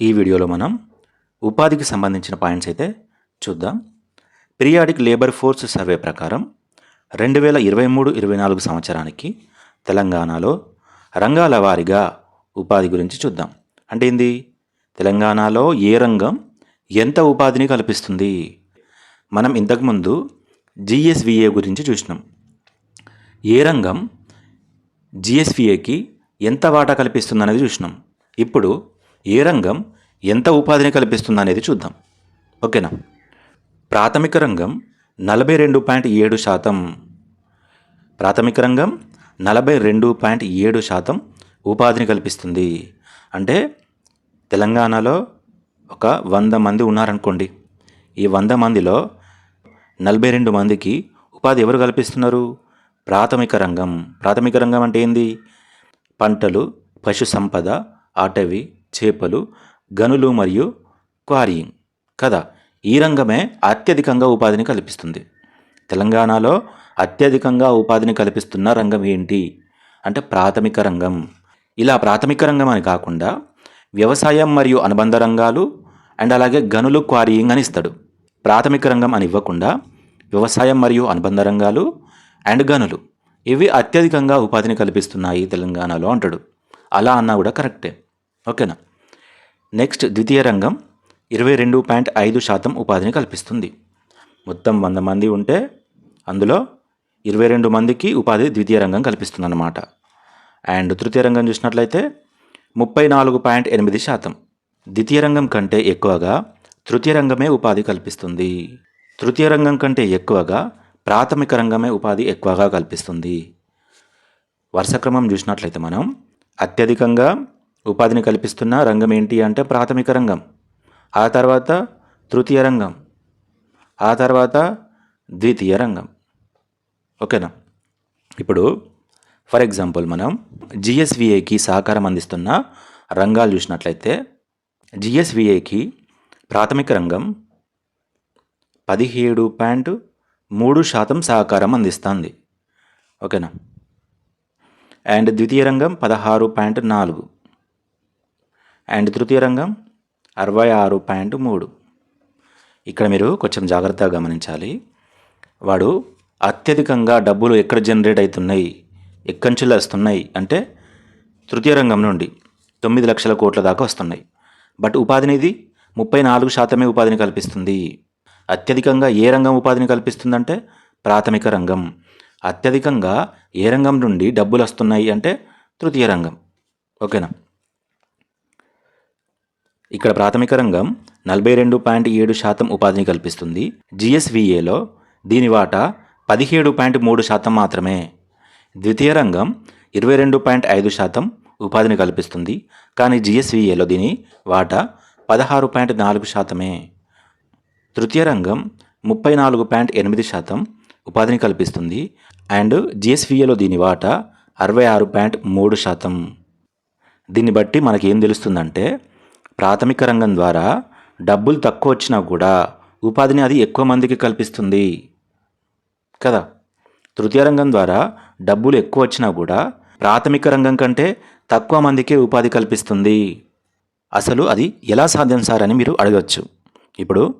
ఈ వీడియోలో మనం ఉపాధికి సంబంధించిన పాయింట్స్ అయితే చూద్దాం. పీరియాడిక్ లేబర్ ఫోర్స్ సర్వే ప్రకారం రెండు వేల ఇరవై మూడు ఇరవై నాలుగు సంవత్సరానికి తెలంగాణలో రంగాల వారీగా ఉపాధి గురించి చూద్దాం. అంటే ఏంది? తెలంగాణలో ఏ రంగం ఎంత ఉపాధిని కల్పిస్తుంది? మనం ఇంతకుముందు జిఎస్విఏ గురించి చూసినాం. ఏ రంగం జిఎస్విఏకి ఎంత వాటా కల్పిస్తుంది అనేది చూసినాం. ఇప్పుడు ఏ రంగం ఎంత ఉపాధిని కల్పిస్తుంది అనేది చూద్దాం. ఓకేనా? ప్రాథమిక రంగం నలభై రెండు పాయింట్ ఏడు శాతం. ప్రాథమిక రంగం నలభై రెండు పాయింట్ ఏడు శాతం ఉపాధిని కల్పిస్తుంది. అంటే తెలంగాణలో ఒక వంద మంది ఉన్నారనుకోండి. ఈ వంద మందిలో నలభై రెండు మందికి ఉపాధి ఎవరు కల్పిస్తున్నారు? ప్రాథమిక రంగం. ప్రాథమిక రంగం అంటే ఏంది? పంటలు పశు సంపద అటవీ చేపలు గనులు మరియు క్వారీయింగ్ కదా ఈ రంగమే అత్యధికంగా ఉపాధిని కల్పిస్తుంది. తెలంగాణలో అత్యధికంగా ఉపాధిని కల్పిస్తున్న రంగం ఏంటి? అంటే ప్రాథమిక రంగం. ఇలా ప్రాథమిక రంగం అని కాకుండా వ్యవసాయం మరియు అనుబంధ రంగాలు అండ్ అలాగే గనులు క్వారీయింగ్ అని ఇస్తాడు. ప్రాథమిక రంగం అని ఇవ్వకుండా వ్యవసాయం మరియు అనుబంధ రంగాలు అండ్ గనులు ఇవి అత్యధికంగా ఉపాధిని కల్పిస్తున్నాయి తెలంగాణలో అంటాడు. అలా అన్నా కూడా కరెక్టే. ఓకేనా? నెక్స్ట్ ద్వితీయ రంగం ఇరవై రెండు పాయింట్ ఐదు శాతం ఉపాధిని కల్పిస్తుంది. మొత్తం వంద మంది ఉంటే అందులో ఇరవై రెండు మందికి ఉపాధి ద్వితీయ రంగం కల్పిస్తుంది అన్నమాట అండ్ తృతీయ రంగం చూసినట్లయితే ముప్పై నాలుగు పాయింట్ ఎనిమిది శాతం. ద్వితీయ రంగం కంటే ఎక్కువగా తృతీయ రంగమే ఉపాధి కల్పిస్తుంది. తృతీయ రంగం కంటే ఎక్కువగా ప్రాథమిక రంగమే ఉపాధి ఎక్కువగా కల్పిస్తుంది. వరుస క్రమం చూసినట్లయితే మనం అత్యధికంగా ఉపాధిని కల్పిస్తున్న రంగం ఏంటి అంటే ప్రాథమిక రంగం. ఆ తర్వాత తృతీయ రంగం. ఆ తర్వాత ద్వితీయ రంగం. ఓకేనా? ఇప్పుడు ఫర్ ఎగ్జాంపుల్ మనం జిఎస్విఏకి సహకారం అందిస్తున్న రంగాలు చూసినట్లయితే జిఎస్విఏకి ప్రాథమిక రంగం పదిహేడు పాయింట్ మూడు శాతం సహకారం అందిస్తుంది. ఓకేనా? అండ్ ద్వితీయ రంగం పదహారు పాయింట్ నాలుగు. అండ్ తృతీయ రంగం అరవై ఆరు పాయింట్ మూడు. ఇక్కడ మీరు కొంచెం జాగ్రత్తగా గమనించాలి. వాడు అత్యధికంగా డబ్బులు ఎక్కడ జనరేట్ అవుతున్నాయి ఎక్కడి నుంచి వస్తున్నాయి అంటే తృతీయ రంగం నుండి తొమ్మిది లక్షల కోట్ల దాకా వస్తున్నాయి. బట్ ఉపాధి నిధి ముప్పై నాలుగు శాతమే ఉపాధిని కల్పిస్తుంది. అత్యధికంగా ఏ రంగం ఉపాధిని కల్పిస్తుందంటే ప్రాథమిక రంగం. అత్యధికంగా ఏ రంగం నుండి డబ్బులు వస్తున్నాయి అంటే తృతీయ రంగం. ఓకేనా? ఇక్కడ ప్రాథమిక రంగం నలభై రెండు పాయింట్ ఏడు శాతం ఉపాధిని కల్పిస్తుంది. జిఎస్విఏలో దీని వాటా పదిహేడు పాయింట్ మూడు శాతం మాత్రమే. ద్వితీయ రంగం ఇరవై రెండు పాయింట్ ఐదు శాతం ఉపాధిని కల్పిస్తుంది. కానీ జిఎస్విఏలో దీని వాటా పదహారు పాయింట్ నాలుగు శాతమే. తృతీయ రంగం ముప్పై నాలుగు పాయింట్ ఎనిమిది శాతం ఉపాధిని కల్పిస్తుంది. అండ్ జిఎస్విఏలో దీని వాటా అరవై ఆరు పాయింట్ మూడు శాతం. దీన్ని బట్టి మనకి ఏం తెలుస్తుందంటే ప్రాథమిక రంగం ద్వారా డబ్బులు తక్కువ వచ్చినా కూడా ఉపాధిని అది ఎక్కువ మందికి కల్పిస్తుంది. కదా? తృతీయ రంగం ద్వారా డబ్బులు ఎక్కువ వచ్చినా కూడా ప్రాథమిక రంగం కంటే తక్కువ మందికే ఉపాధి కల్పిస్తుంది. అసలు అది ఎలా సాధ్యం సార్ అని మీరు అడగచ్చు. ఇప్పుడు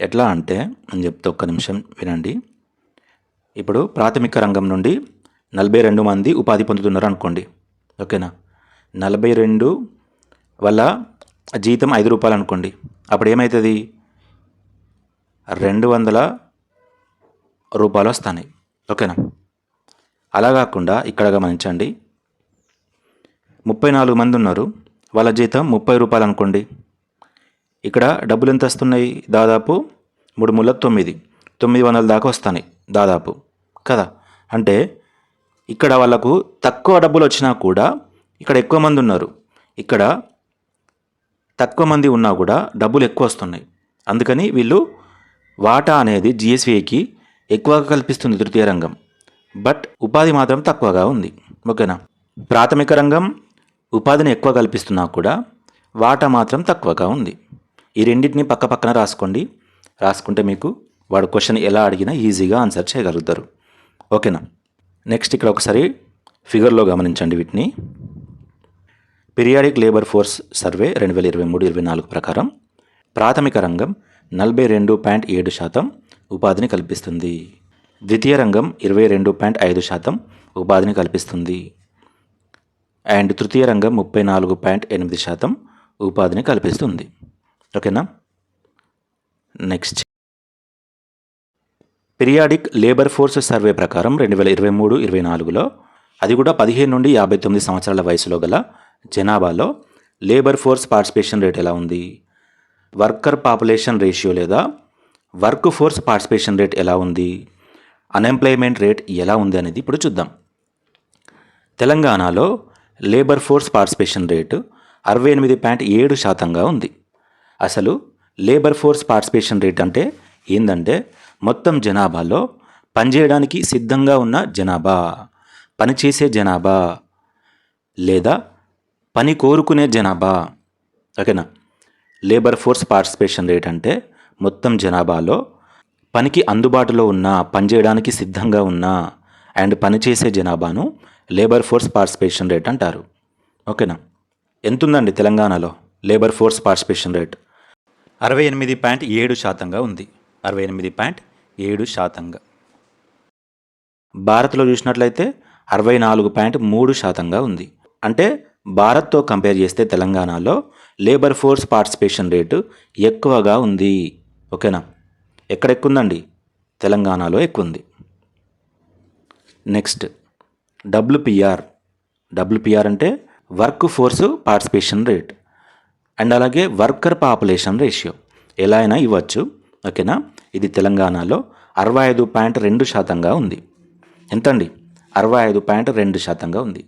ఎట్లా అంటే నేను చెప్తే ఒక్క నిమిషం వినండి. ఇప్పుడు ప్రాథమిక రంగం నుండి నలభై రెండు మంది ఉపాధి పొందుతున్నారు అనుకోండి. ఓకేనా? నలభై రెండు వల్ల జీతం ఐదు రూపాయలు అనుకోండి. అప్పుడు ఏమవుతుంది రెండు వందల రూపాయలు వస్తాయి ఓకేనా? అలా కాకుండా ఇక్కడ గమనించండి. ముప్పై నాలుగు మంది ఉన్నారు. వాళ్ళ జీతం ముప్పై రూపాయలు అనుకోండి. ఇక్కడ డబ్బులు ఎంత వస్తున్నాయి? దాదాపు మూడు ముళ్ళ తొమ్మిది. తొమ్మిది వందల దాకా వస్తున్నాయి దాదాపు. కదా? అంటే ఇక్కడ వాళ్ళకు తక్కువ డబ్బులు వచ్చినా కూడా ఇక్కడ ఎక్కువ మంది ఉన్నారు. ఇక్కడ తక్కువ మంది ఉన్నా కూడా డబ్బులు ఎక్కువ వస్తున్నాయి. అందుకని వీళ్ళు వాటా అనేది జిఎస్వికి ఎక్కువగా కల్పిస్తుంది తృతీయ రంగం. బట్ ఉపాధి మాత్రం తక్కువగా ఉంది. ఓకేనా? ప్రాథమిక రంగం ఉపాధిని ఎక్కువ కల్పిస్తున్నా కూడా వాటా మాత్రం తక్కువగా ఉంది. ఈ రెండింటిని పక్క పక్కన రాసుకోండి. రాసుకుంటే మీకు వాడు క్వశ్చన్ ఎలా అడిగినా ఈజీగా ఆన్సర్ చేయగలుగుతారు. ఓకేనా? నెక్స్ట్ ఇక్కడ ఒకసారి ఫిగర్లో గమనించండి వీటిని. పీరియాడిక్ లేబర్ ఫోర్స్ సర్వే రెండు వేల ఇరవై మూడు ఇరవై నాలుగు ప్రకారం ప్రాథమిక రంగం నలభై రెండు పాయింట్ ఏడు శాతం ఉపాధిని కల్పిస్తుంది. ద్వితీయ రంగం ఇరవై రెండు పాయింట్ ఐదు శాతం ఉపాధిని కల్పిస్తుంది. అండ్ తృతీయ రంగం ముప్పై నాలుగు పాయింట్ ఎనిమిది శాతం ఉపాధిని కల్పిస్తుంది. ఓకేనా? Next. Periodic labour force survey ప్రకారం రెండు వేల ఇరవై మూడు ఇరవై నాలుగులో అది కూడా పదిహేను నుండి యాభై తొమ్మిది సంవత్సరాల వయసులో గల జనాభాలో లేబర్ ఫోర్స్ పార్టిసిపేషన్ రేట్ ఎలా ఉంది? వర్కర్ పాపులేషన్ రేషియో లేదా వర్క్ ఫోర్స్ పార్టిసిపేషన్ రేట్ ఎలా ఉంది? అన్ఎంప్లాయ్మెంట్ రేట్ ఎలా ఉంది అనేది ఇప్పుడు చూద్దాం. తెలంగాణలో లేబర్ ఫోర్స్ పార్టిసిపేషన్ రేటు అరవై ఎనిమిది పాయింట్ ఏడు శాతంగా ఉంది. అసలు లేబర్ ఫోర్స్ పార్టిసిపేషన్ రేట్ అంటే ఏందంటే మొత్తం జనాభాలో పనిచేయడానికి సిద్ధంగా ఉన్న జనాభా పనిచేసే జనాభా లేదా పని కోరుకునే జనాభా ఓకేనా? లేబర్ ఫోర్స్ పార్టిసిపేషన్ రేట్ అంటే మొత్తం జనాభాలో పనికి అందుబాటులో ఉన్న పనిచేయడానికి సిద్ధంగా ఉన్న అండ్ పనిచేసే జనాభాను లేబర్ ఫోర్స్ పార్టిసిపేషన్ రేట్ అంటారు. ఓకేనా? ఎంతుందండి తెలంగాణలో లేబర్ ఫోర్స్ పార్టిసిపేషన్ రేట్? అరవై ఎనిమిది పాయింట్ ఏడు శాతంగా ఉంది. అరవై ఎనిమిది పాయింట్ ఏడు శాతంగా. భారత్లో చూసినట్లయితే అరవై నాలుగు పాయింట్ మూడు శాతంగా ఉంది. అంటే భారత్తో కంపేర్ చేస్తే తెలంగాణలో లేబర్ ఫోర్స్ పార్టిసిపేషన్ రేటు ఎక్కువగా ఉంది. ఓకేనా? ఎక్కడ ఎక్కువ ఉందండి తెలంగాణలో ఎక్కువ ఉంది నెక్స్ట్ డబ్ల్యూపిఆర్ డబ్ల్యూపిఆర్ అంటే work force participation rate and అలాగే వర్కర్ పాపులేషన్ రేషియో ఎలా అయినా ఇవ్వచ్చు. ఓకేనా? ఇది తెలంగాణలో అరవై ఐదు పాయింట్ రెండు శాతంగా ఉంది. ఎంతండి? అరవై ఐదు పాయింట్ రెండు శాతంగా ఉంది.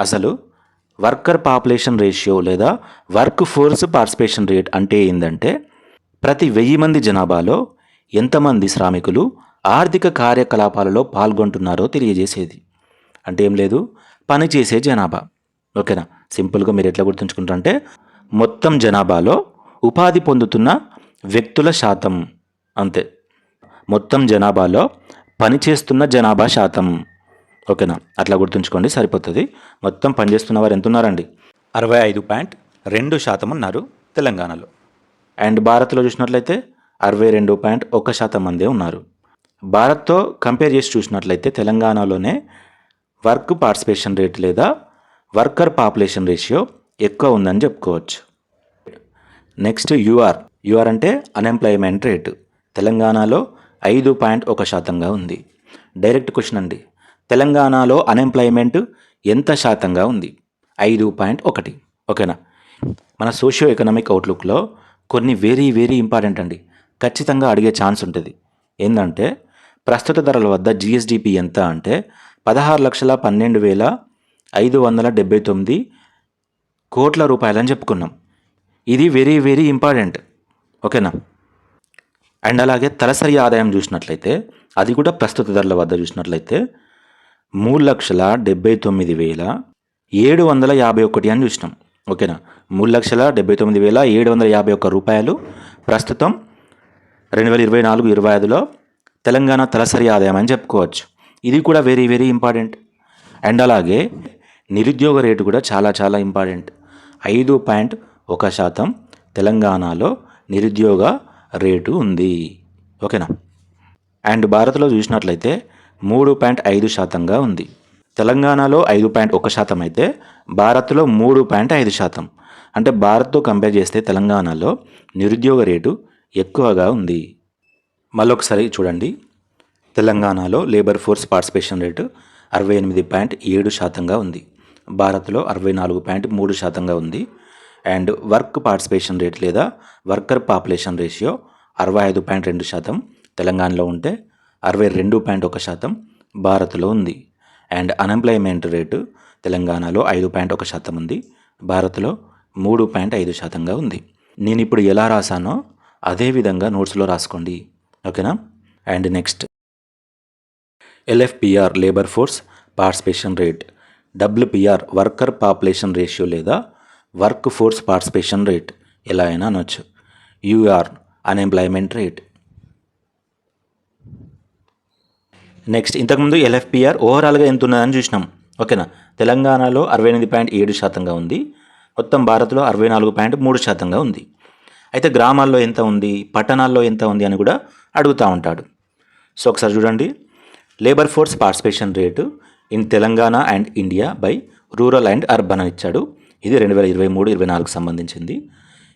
అసలు వర్కర్ పాపులేషన్ రేషియో లేదా వర్క్ ఫోర్స్ పార్టిసిపేషన్ రేట్ అంటే ఏంటంటే ప్రతి వెయ్యి మంది జనాభాలో ఎంతమంది శ్రామికులు ఆర్థిక కార్యకలాపాలలో పాల్గొంటున్నారో తెలియజేసేది. అంటే ఏం లేదు పనిచేసే జనాభా. ఓకేనా? సింపుల్గా మీరు ఎట్లా గుర్తుంచుకుంటారంటే మొత్తం జనాభాలో ఉపాధి పొందుతున్న వ్యక్తుల శాతం అంతే. మొత్తం జనాభాలో పనిచేస్తున్న జనాభా శాతం. ఓకేనా? అట్లా గుర్తుంచుకోండి సరిపోతుంది. మొత్తం పనిచేస్తున్న వారు ఎంత ఉన్నారండి అరవై ఐదు పాయింట్ రెండు శాతం ఉన్నారు తెలంగాణలో. అండ్ భారత్లో చూసినట్లయితే అరవై రెండు పాయింట్ ఒక శాతం మందే ఉన్నారు. భారత్తో కంపేర్ చేసి చూసినట్లయితే తెలంగాణలోనే వర్క్ పార్టిసిపేషన్ రేట్ లేదా వర్కర్ పాపులేషన్ రేషియో ఎక్కువ ఉందని చెప్పుకోవచ్చు. Next UR. యూఆర్ అంటే అన్ఎంప్లాయ్మెంట్ రేటు. తెలంగాణలో ఐదు పాయింట్ ఒక శాతంగా ఉంది. డైరెక్ట్ క్వశ్చన్ అండి. తెలంగాణలో అన్ఎంప్లాయ్మెంట్ ఎంత శాతంగా ఉంది? ఐదు పాయింట్ ఒకటి. ఓకేనా? మన సోషియో ఎకనామిక్ అవుట్లుక్లో కొన్ని వెరీ వెరీ ఇంపార్టెంట్ అండి. ఖచ్చితంగా అడిగే ఛాన్స్ ఉంటుంది. ఏంటంటే ప్రస్తుత ధరల వద్ద జిఎస్డిపి ఎంత అంటే పదహారు లక్షల పన్నెండు వేల ఐదు వందల డెబ్బై తొమ్మిది కోట్ల రూపాయలని చెప్పుకున్నాం. ఇది వెరీ వెరీ ఇంపార్టెంట్ ఓకేనా? అండ్ అలాగే తలసరి ఆదాయం చూసినట్లయితే అది కూడా ప్రస్తుత ధరల వద్ద చూసినట్లయితే మూడు లక్షల డెబ్బై తొమ్మిది వేల ఏడు వందల యాభై ఒకటి అని చూసినాం. ఓకేనా? మూడు లక్షల డెబ్బై తొమ్మిది వేల ఏడు వందల యాభై ఒక్క రూపాయలు ప్రస్తుతం రెండు వేల ఇరవై నాలుగు ఇరవై ఐదులో తెలంగాణ తలసరి ఆదాయం అని చెప్పుకోవచ్చు. ఇది కూడా వెరీ వెరీ ఇంపార్టెంట్ అండ్ అలాగే నిరుద్యోగ రేటు కూడా చాలా చాలా ఇంపార్టెంట్ ఐదు పాయింట్ ఒక శాతం తెలంగాణలో నిరుద్యోగ రేటు ఉంది. ఓకేనా? అండ్ భారత్లో చూసినట్లయితే మూడు పాయింట్ ఐదు శాతంగా ఉంది. తెలంగాణలో ఐదు పాయింట్ ఒక శాతం అయితే భారత్లో మూడు పాయింట్ ఐదు శాతం. అంటే భారత్తో కంపేర్ చేస్తే తెలంగాణలో నిరుద్యోగ రేటు ఎక్కువగా ఉంది. మళ్ళొకసారి చూడండి. తెలంగాణలో లేబర్ ఫోర్స్ పార్టిసిపేషన్ రేటు అరవై ఎనిమిది పాయింట్ ఏడు శాతంగా ఉంది. భారత్లో అరవై నాలుగు పాయింట్ మూడు శాతంగా ఉంది. అండ్ వర్క్ పార్టిసిపేషన్ రేట్ లేదా వర్కర్ పాపులేషన్ రేషియో అరవై ఐదు పాయింట్ రెండు శాతం తెలంగాణలో ఉంటే అరవై రెండు పాయింట్ ఒక శాతం భారత్లో ఉంది. అండ్ అన్ఎంప్లాయ్మెంట్ రేటు తెలంగాణలో ఐదు పాయింట్ ఒక శాతం ఉంది. భారత్లో మూడు పాయింట్ ఐదు శాతంగా ఉంది. నేను ఇప్పుడు ఎలా రాశానో అదే విధంగా నోట్స్లో రాసుకోండి. ఓకేనా? And next. LFPR labour force participation rate. WPR worker population ratio లేదా వర్క్ ఫోర్స్ పార్టిసిపేషన్ రేట్. ఎలా అయినా అనొచ్చు. You're unemployment rate. నెక్స్ట్ ఇంతకుముందు ఎల్ఎఫ్పిఆర్ ఓవరాల్గా ఎంత ఉన్నదని చూసినాం. ఓకేనా? తెలంగాణలో అరవై ఎనిమిది పాయింట్ ఏడు శాతంగా ఉంది. మొత్తం భారత్లో అరవై నాలుగు పాయింట్ మూడు శాతంగా ఉంది. అయితే గ్రామాల్లో ఎంత ఉంది? పట్టణాల్లో ఎంత ఉంది అని కూడా అడుగుతూ ఉంటాడు. సో ఒకసారి చూడండి. Labour force participation rate in Telangana and India by rural and urban అని ఇచ్చాడు. ఇది రెండు వేల ఇరవై మూడు ఇరవై నాలుగు సంబంధించింది.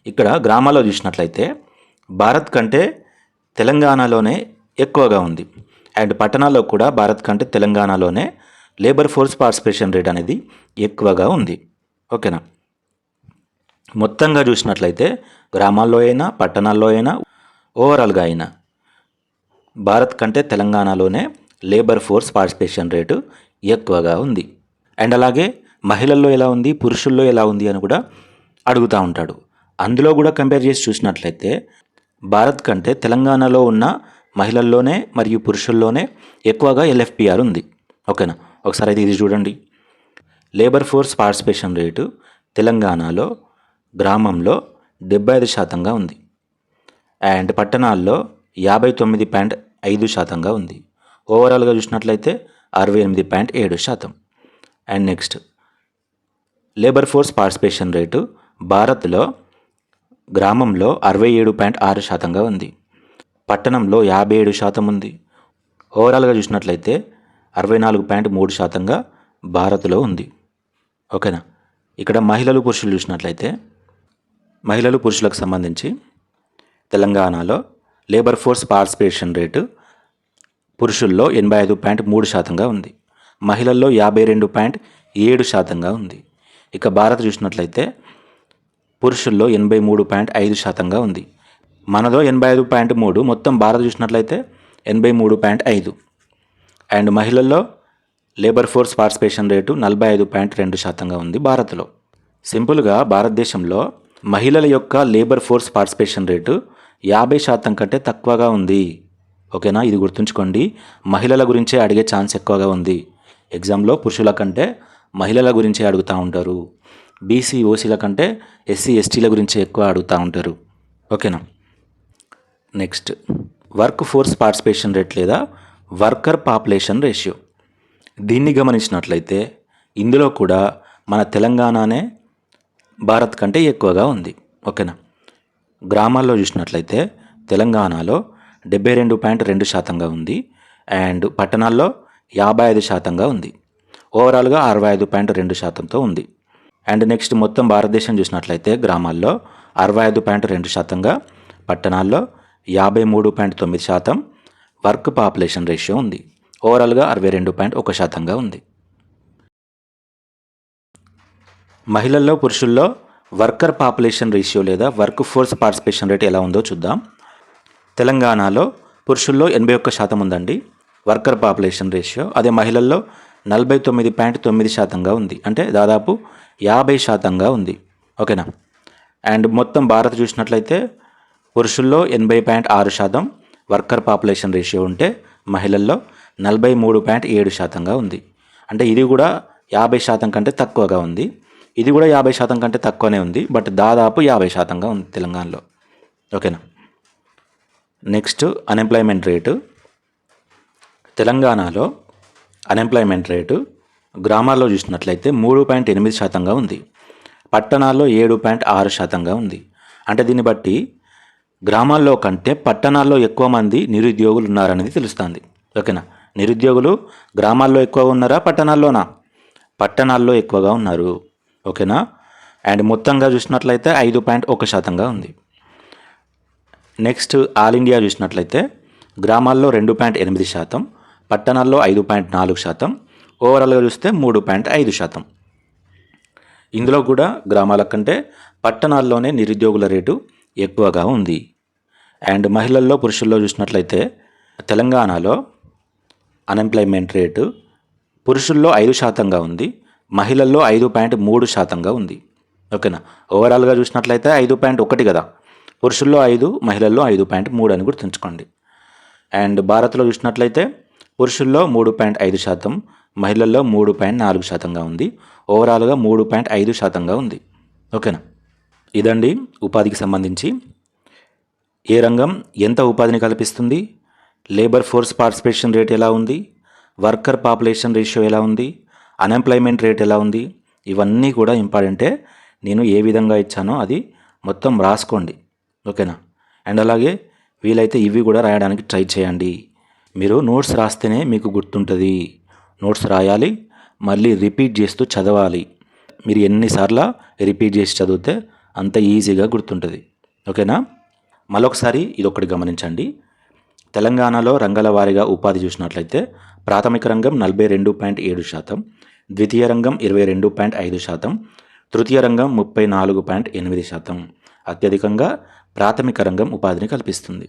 ఇక్కడ గ్రామాల్లో చూసినట్లయితే భారత్ కంటే తెలంగాణలోనే ఎక్కువగా ఉంది. అండ్ పట్టణాల్లో కూడా భారత్ కంటే తెలంగాణలోనే లేబర్ ఫోర్స్ పార్టిసిపేషన్ రేట్ అనేది ఎక్కువగా ఉంది. ఓకేనా? మొత్తంగా చూసినట్లయితే గ్రామాల్లో అయినా పట్టణాల్లో అయినా ఓవరాల్గా అయినా భారత్ కంటే తెలంగాణలోనే లేబర్ ఫోర్స్ పార్టిసిపేషన్ రేటు ఎక్కువగా ఉంది. అండ్ అలాగే మహిళల్లో ఎలా ఉంది పురుషుల్లో ఎలా ఉంది అని కూడా అడుగుతూ ఉంటాడు. అందులో కూడా కంపేర్ చేసి చూసినట్లయితే భారత్ కంటే తెలంగాణలో ఉన్న మహిళల్లోనే మరియు పురుషుల్లోనే ఎక్కువగా ఎల్ఎఫ్పిఆర్ ఉంది. ఓకేనా? ఒకసారి అయితే ఇది చూడండి. లేబర్ ఫోర్స్ పార్టిసిపేషన్ రేటు తెలంగాణలో గ్రామంలో డెబ్బై ఐదు శాతంగా ఉంది. అండ్ పట్టణాల్లో యాభై తొమ్మిది పాయింట్ ఐదు శాతంగా ఉంది. ఓవరాల్గా చూసినట్లయితే అరవై ఎనిమిది పాయింట్ ఏడు శాతం. And next labour force participation rate భారత్లో గ్రామంలో అరవై ఏడు పాయింట్ ఆరు శాతంగా ఉంది. పట్టణంలో యాభై ఏడు శాతం ఉంది. ఓవరాల్గా చూసినట్లయితే అరవై నాలుగు పాయింట్ మూడు శాతంగా భారత్లో ఉంది. ఓకేనా? ఇక్కడ మహిళలు పురుషులు చూసినట్లయితే మహిళలు పురుషులకు సంబంధించి తెలంగాణలో లేబర్ ఫోర్స్ పార్టిసిపేషన్ రేటు పురుషుల్లో ఎనభై ఐదు పాయింట్ మూడు శాతంగా ఉంది. మహిళల్లో యాభై రెండు పాయింట్ ఏడు శాతంగా ఉంది. ఇక భారత్ చూసినట్లయితే పురుషుల్లో ఎనభై మూడు పాయింట్ ఐదు శాతంగా ఉంది. మనదో ఎనభై ఐదు పాయింట్ మూడు మొత్తం భారత్ చూసినట్లయితే ఎనభై మూడు పాయింట్ ఐదు. అండ్ మహిళల్లో లేబర్ ఫోర్స్ పార్టిసిపేషన్ రేటు నలభై ఐదు పాయింట్ రెండు శాతంగా ఉంది భారత్లో. సింపుల్గా భారతదేశంలో మహిళల యొక్క లేబర్ ఫోర్స్ పార్టిసిపేషన్ రేటు యాభై శాతం కంటే తక్కువగా ఉంది. ఓకేనా? ఇది గుర్తుంచుకోండి. మహిళల గురించే అడిగే ఛాన్స్ ఎక్కువగా ఉంది. ఎగ్జామ్లో పురుషుల కంటే మహిళల గురించే అడుగుతూ ఉంటారు. బీసీ ఓసీల కంటే ఎస్సీ ఎస్టీల గురించి ఎక్కువ అడుగుతూ ఉంటారు. ఓకేనా? Next. Work force participation rate లేదా వర్కర్ పాపులేషన్ రేషియో. దీన్ని గమనించినట్లయితే ఇందులో కూడా మన తెలంగాణనే భారత్ కంటే ఎక్కువగా ఉంది. ఓకేనా? గ్రామాల్లో చూసినట్లయితే తెలంగాణలో డెబ్బై రెండు పాయింట్ రెండు శాతంగా ఉంది అండ్ పట్టణాల్లో యాభై ఐదు శాతంగా ఉంది. ఓవరాల్గా అరవై ఐదు పాయింట్ రెండు శాతంతో ఉంది. అండ్ నెక్స్ట్ మొత్తం భారతదేశం చూసినట్లయితే గ్రామాల్లో అరవై ఐదు పాయింట్ రెండు శాతంగా పట్టణాల్లో యాభై మూడు పాయింట్ తొమ్మిది శాతం వర్క్ పాపులేషన్ రేషియో ఉంది. ఓవరాల్గా అరవై రెండు పాయింట్ ఒక శాతంగా ఉంది. మహిళల్లో పురుషుల్లో వర్కర్ పాపులేషన్ రేషియో లేదా వర్క్ ఫోర్స్ పార్టిసిపేషన్ రేట్ ఎలా ఉందో చూద్దాం. తెలంగాణలో పురుషుల్లో ఎనభై ఒక్క శాతం ఉందండి వర్కర్ పాపులేషన్ రేషియో. అదే మహిళల్లో నలభై తొమ్మిది పాయింట్ తొమ్మిది శాతంగా ఉంది. అంటే దాదాపు యాభై శాతంగా ఉంది. ఓకేనా? అండ్ మొత్తం భారత్ చూసినట్లయితే పురుషుల్లో ఎనభై పాయింట్ ఆరు శాతం వర్కర్ పాపులేషన్ రేషియో ఉంటే మహిళల్లో నలభై మూడు పాయింట్ ఏడు శాతంగా ఉంది. అంటే ఇది కూడా యాభై శాతం కంటే తక్కువగా ఉంది. ఇది కూడా యాభై శాతం కంటే తక్కువనే ఉంది బట్ దాదాపు యాభై శాతంగా ఉంది తెలంగాణలో. ఓకేనా? Next unemployment rate. తెలంగాణలో అన్ఎంప్లాయ్మెంట్ రేటు గ్రామాల్లో చూసినట్లయితే మూడు పాయింట్ ఎనిమిది శాతంగా ఉంది. పట్టణాల్లో ఏడు పాయింట్ ఆరు శాతంగా ఉంది. అంటే దీన్ని బట్టి గ్రామాల్లో కంటే పట్టణాల్లో ఎక్కువ మంది నిరుద్యోగులు ఉన్నారనేది తెలుస్తుంది. ఓకేనా? నిరుద్యోగులు గ్రామాల్లో ఎక్కువ ఉన్నారా పట్టణాల్లోనా? పట్టణాల్లో ఎక్కువగా ఉన్నారు. ఓకేనా? అండ్ మొత్తంగా చూసినట్లయితే ఐదు పాయింట్ ఒక శాతంగా ఉంది. నెక్స్ట్ ఆల్ ఇండియా చూసినట్లయితే గ్రామాల్లో రెండు పాయింట్ ఎనిమిది శాతం పట్టణాల్లో ఐదు పాయింట్ నాలుగు శాతం ఓవరాల్గా చూస్తే మూడు పాయింట్ ఐదు శాతం. ఇందులో కూడా గ్రామాల కంటే పట్టణాల్లోనే నిరుద్యోగుల రేటు ఎక్కువగా ఉంది. అండ్ మహిళల్లో పురుషుల్లో చూసినట్లయితే తెలంగాణలో అన్ఎంప్లాయ్మెంట్ రేటు పురుషుల్లో ఐదు శాతంగా ఉంది. మహిళల్లో ఐదు పాయింట్ మూడు శాతంగా ఉంది. ఓకేనా? ఓవరాల్గా చూసినట్లయితే ఐదు పాయింట్ ఒకటి కదా. పురుషుల్లో ఐదు మహిళల్లో ఐదు పాయింట్ మూడు అని గుర్తుంచుకోండి. అండ్ భారత్లో చూసినట్లయితే పురుషుల్లో మూడు పాయింట్ ఐదు శాతం మహిళల్లో మూడు పాయింట్ నాలుగు శాతంగా ఉంది. ఓవరాల్గా మూడు పాయింట్ ఐదు శాతంగా ఉంది. ఓకేనా? ఇదండి ఉపాధికి సంబంధించి. ఏ రంగం ఎంత ఉపాధిని కల్పిస్తుంది? లేబర్ ఫోర్స్ పార్టిసిపేషన్ రేట్ ఎలా ఉంది? వర్కర్ పాపులేషన్ రేషియో ఎలా ఉంది? అన్ఎంప్లాయ్మెంట్ రేట్ ఎలా ఉంది? ఇవన్నీ కూడా ఇంపార్టెంటే నేను ఏ విధంగా ఇచ్చానో అది మొత్తం రాసుకోండి. ఓకేనా? అండ్ అలాగే వీలైతే ఇవి కూడా రాయడానికి ట్రై చేయండి. మీరు నోట్స్ రాస్తేనే మీకు గుర్తుంటుంది. నోట్స్ రాయాలి మళ్ళీ రిపీట్ చేస్తూ చదవాలి. మీరు ఎన్నిసార్లు రిపీట్ చేసి చదివితే అంత ఈజీగా గుర్తుంటుంది. ఓకేనా? మరొకసారి ఇది ఒకటి గమనించండి. తెలంగాణలో రంగాల వారీగా ఉపాధి చూసినట్లయితే ప్రాథమిక రంగం నలభై రెండు పాయింట్ ఏడు శాతం ద్వితీయ రంగం ఇరవై రెండు పాయింట్ ఐదు శాతం తృతీయ రంగం ముప్పై నాలుగు పాయింట్ ఎనిమిది శాతం. అత్యధికంగా ప్రాథమిక రంగం ఉపాధిని కల్పిస్తుంది.